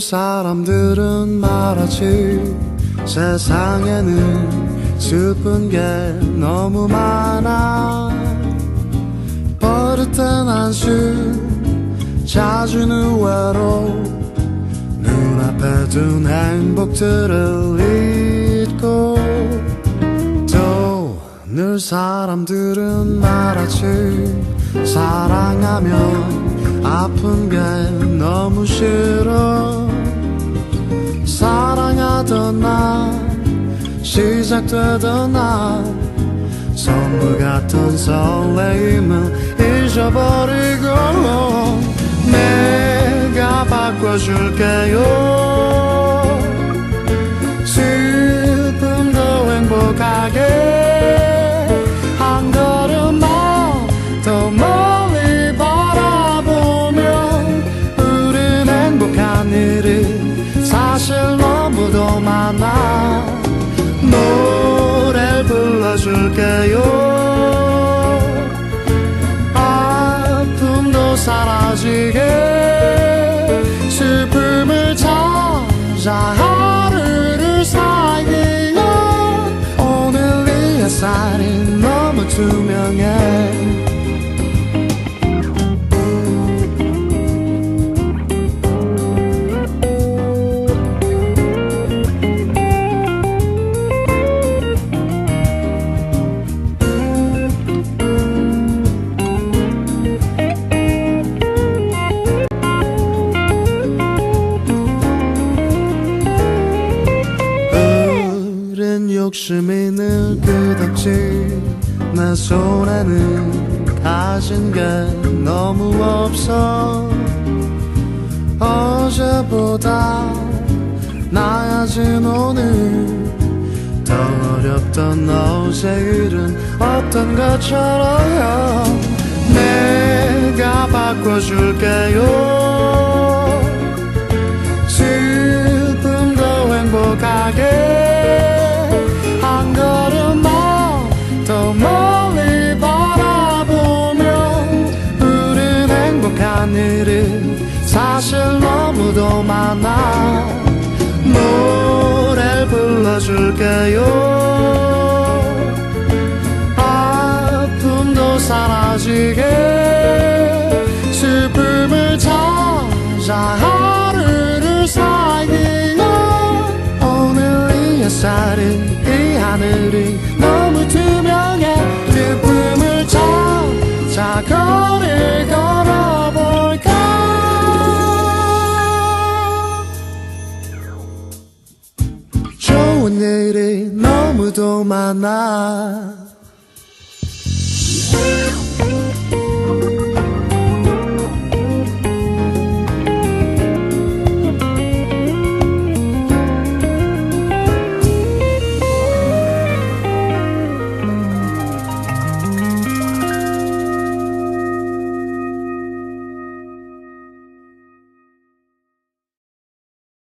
사람들은 말하지 세상에는 슬픈 게 너무 많아. 버릇된 한숨 자주는 외로 눈앞에 둔 행복들을 잊고 또 늘 사람들은 말하지 사랑하면 아픈 게 너무 싫어. 사랑하던 날 시작되던 날 선물 같은 설레임을 잊어버리고 내가 바꿔줄게요. 슬픔도 행복하게 불러줄게요. 아픔도 사라지게 슬픔을 찾아 욕심이 늘 끝없지 내 손에는 가진 게 너무 없어. 어제보다 나아진 오늘. 더 어렵던 어제일은 없던 것처럼 내가 바꿔줄게요. 슬픔도 행복하게 일이 사실 너무도 많아. 노래를 불러줄게요. 아픔도 사라지게 슬픔을 찾아 하루를 살기에 오늘 이 햇살이 이 하늘이 너무 투명해 일이 너무도 많아